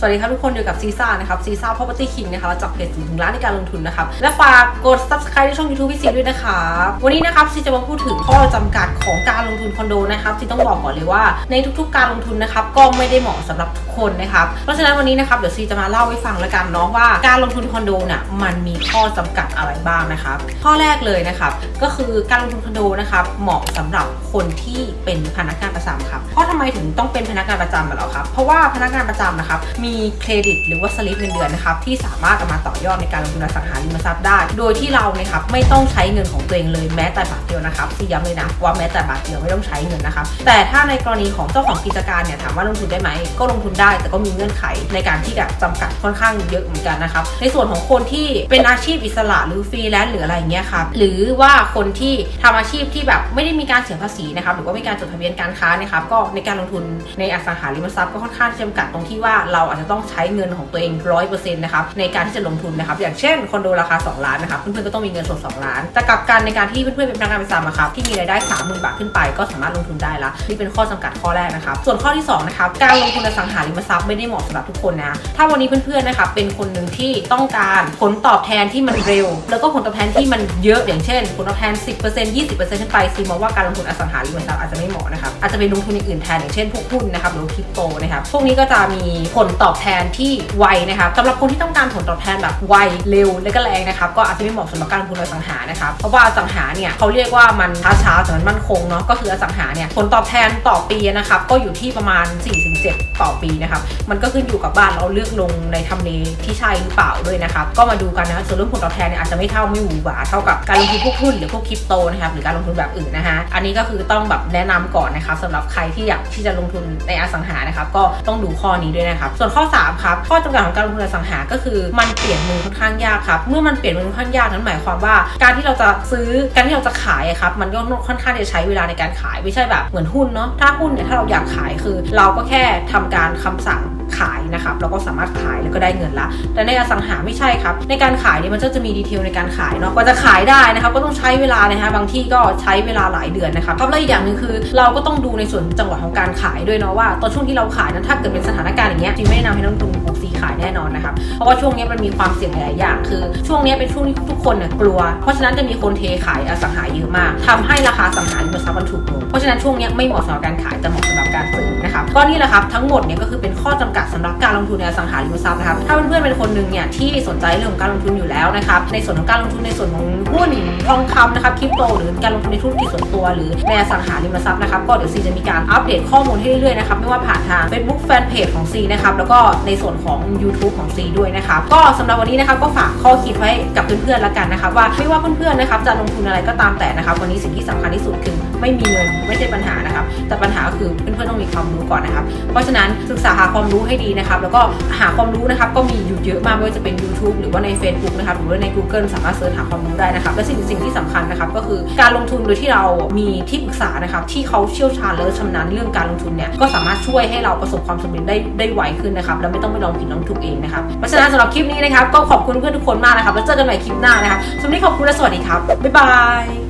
สวัสดีครับทุกคนอยู่กับซีซ่านะครับซีซ่า property king นะคะจากเพจถึงร้านในการลงทุนนะครับ และฝากกด subscribe ในช่อง YouTube พี่ซีด้วยนะครับวันนี้นะครับซีจะมาพูดถึงข้อจำกัดของการลงทุนคอนโดนะครับซีต้องบอกก่อนเลยว่าในทุกๆการลงทุนนะครับก็ไม่ได้เหมาะสำหรับทุกคนนะครับเพราะฉะนั้นวันนี้นะครับเดี๋ยวซีจะมาเล่าให้ฟังแล้วกันเนาะว่าการลงทุนคอนโดน่ะมันมีข้อจำกัดอะไรบ้างนะครับข้อแรกเลยนะครับก็คือการลงทุนคอนโดนะครับเหมาะสำหรับคนที่เป็นพนักงานประจำครับเพราะทำไมถึงต้องเป็นพนักงานประจำกันหรอครับเพราะว่าพนักงานประจำนะครับมีเครดิตหรือว่าสลิปเงินเดือนนะครับที่สามารถเอามาต่อยอดในการลงทุนอสังหาริมทรัพย์ได้ โดยที่เรานะครับไม่ต้องใช้เงินของตัวเองเลยแม้แต่บาทเดียวนะครับที่ย้ำเลยนะว่าแม้แต่บาทเดียวไม่ต้องใช้เงินนะครับแต่ถ้าในกรณีของเจ้าของกิจการเนี่ยถามว่าลงทุนได้ไหมก็ลงทุนได้ แต่ก็มีเงื่อนไขในการที่จะจำกัดค่อนข้างเยอะเหมือนกันนะครับในส่วนของคนที่เป็นอาชีพอิสระหรือฟรีแลนซ์หรืออะไรเงี้ยครับหรือว่าคนที่ทำอาชีพที่แบบไม่ได้มีการเสียภาษีนะครับหรือว่ามีการจดทะเบียนการค้านะครับก็ในการลงทุนในอสังหาริมทรัพย์ก็ค่อนข้างจะจำกัดตรงที่ว่าเราอาจจะต้องใช้เงินของตัวเองร้อยเปอร์เซ็นต์นะครับในการที่จะลงทุนนะครับอย่างเช่นคอนโดราคา 2 ล้านนะครับเพื่อนๆก็ต้องมีเงินสด2ล้าน แต่กลับกันในการที่เพื่อนๆเป็นพนักงานประจำอะครับที่มีรายได้ 30,000 บาทขึ้นไป ก็สามารถลงทุนได้ละนี่เป็นข้อจำกัดข้อแรกนะครับส่วนข้อที่สองนะครับการลงทุนอสังหาริมทรัพย์ไม่ได้เหมาะสำหรับทุกคนนะถ้าวันนี้เพื่อนๆนะครับเป็นคนหนึ่งที่ต้องการผลตอบแทนที่มันเร็ว แล้วก็ผลตอบแทนที่มันเยอะอย่างเช่น ผลตอบแทน 10% 20%ขึ้นไปซีมองว่าการลงทุนอสังหาริมทรัพย์อาจจะไม่เหมาะนะครับอาจจะไปลงทุนอย่างอื่นแทนอย่างเช่นพวกหุ้นนะครับหรือคริปโตนะครับพวกนี้ก็จะมีผลตอบแทนที่ไวนะครับสำหรับคนที่ต้องการผลตอบแทนแบบไวเร็วและก็แรงนะครับก็อาจจะไม่เหมาะสำหรับการลงทุนอสังหานะครับเพราะว่าอสังหาเนี่ยเขาเรียกว่ามันช้าๆแต่มันมั่นคงเนาะก็คืออสังหาเนี่ยผลตอบแทนต่อปีนะครับก็อยู่ที่ประมาณ 4-7 ต่อปีนะครับมันก็ขึ้นอยู่กับบ้านเราเลือกลงในทำเลที่ใช่หรือเปล่าด้วยนะครับก็มาดูกันนะส่วนเรื่องผลตอบแทนเนี่ยอาจจะไม่เท่าไม่หวือหวาเท่ากับการลงทุนพวกหุ้นหรือพวกคริปโตนะครับหรือการลงทุนแบบอื่นนะฮะอันนี้ก็คือต้องแบบแนะนำก่อนนะครับสำหรับใครที่อยากที่จะลงทุนในอสังหานะครับก็ต้องดูข้อนี้ด้วยนะครับส่วนข้อ 3 ครับ ข้อจำกัดของการลงทุนอสังหา ก็คือมันเปลี่ยนมือค่อนข้างยากครับ เมื่อมันเปลี่ยนมือค่อนข้างยากนั้นหมายความว่า การที่เราจะซื้อ การที่เราจะขายครับ มันก็ค่อนข้างจะใช้เวลาในการขาย ไม่ใช่แบบเหมือนหุ้นเนาะ ถ้าหุ้นเนี่ยถ้าเราอยากขายคือ เราก็แค่ทำการคำสั่งขายนะครับเราก็สามารถขายแล้วก็ได้เงินละ แต่ในอสังหาไม่ใช่ครับ ในการขายเนี่ยมันก็จะมีดีเทลในการขายเนาะกว่าจะขายได้นะครับก็ต้องใช้เวลานะคะบางที่ก็ใช้เวลาหลายเดือนนะครับครับแล้วอีกอย่างหนึ่งคือ เราก็ต้องดูในส่วนจังหวะของการขายด้วยเนาะว่าตอนช่วงที่เราขายนั้นถ้าเกิดเป็นสถานการณ์อย่างเงี้ยจริงไม่นะนำให้นักลงทุนปลูกซีขายแน่นอนนะครับเพราะว่าช่วงนี้มันมีความเสี่ยงหลายอย่าง คือ ช่วงนี้เป็นช่วงที่ทุกคนเนี่ยกลัว เพราะฉะนั้นจะมีคนเทขายอสังหาเยอะมากทำให้ราคาอสังหาริมทรัพย์มันถูกลงเพราะฉะนั้นช่วงนี้ไม่เหมาะสำหรับการขายแต่เหมาะสำหรับการซื้อนะครับก็นี่แหละครับทั้งหมดเนี่ยก็คือเป็นข้อจำกัดสำหรับการลงทุนในอสังหาริมทรัพย์นะครับถ้าเพื่อนๆเป็นคนหนึ่งเนี่ยที่สนใจเรื่องของการลงทุนอยู่แล้วนะครับในส่วนของการลงทุนในส่วนของห ทองคำนะครับคริปโตหรือการลงทุนในธุรกิจส่วนตัว หรือในอสังหาริมทรัพย์นะครับก็เดี๋ยวซีจะมีการอัปเดตข้อมูลให้เรื่อยๆนะครับไม่ว่าผ่านทาง Facebook Fanpage ของซีนะครับแล้วก็ในส่วนของ YouTube ของซีด้วยนะครับก็สำหรับวันนี้นะครับก็ฝากข้อคิดไว้กับเพื่อนๆแล้วกันนะครับว่าไม่ว่าเพื่อนๆนะครับจะลงทุนอะไรก็ตามแต่นะครับวันนี้สิ่งที่สำคัญที่สุดคือไม่มีเงินไม่ใช่ปัญหานะครับแต่ปัญหาก็คือเพื่อนๆต้องมีความรู้ก่อนนะครับเพราะฉะนั้นศึกษาหาความรู้ให้ดีนะครับแล้วก็หาความรู้นะครับก็มีอยู่เยอะมากไม่ว่าจะเป็น YouTube หรือว่าใน Facebook นะครับหรือว่าใน Google สามารถเสิร์ชหาความรู้ได้นะครับและสิ่งสิ่งที่สำคัญนะครับก็คือการลงทุนโดยที่เรามีที่ปรึกษานะครับที่เขาเชี่ยวชาญและชำนาญเรื่องการลงทุนเนี่ยก็สามารถช่วยให้เราประสบความสำเร็จได้ได้ไวขึ้นนะครับแล้วไม่ต้องไปลองผิดลองถูกเองนะครับเพราะฉะนั้นสำหรับคลิปนี้นะครับก็ขอบคุณเพื่อนทุกคนมากนะครับแล้วเจอกันใหม่คลิปหน้านะครับสำหรับวันนี้ขอบคุณและสวัสดีครับบ๊ายบาย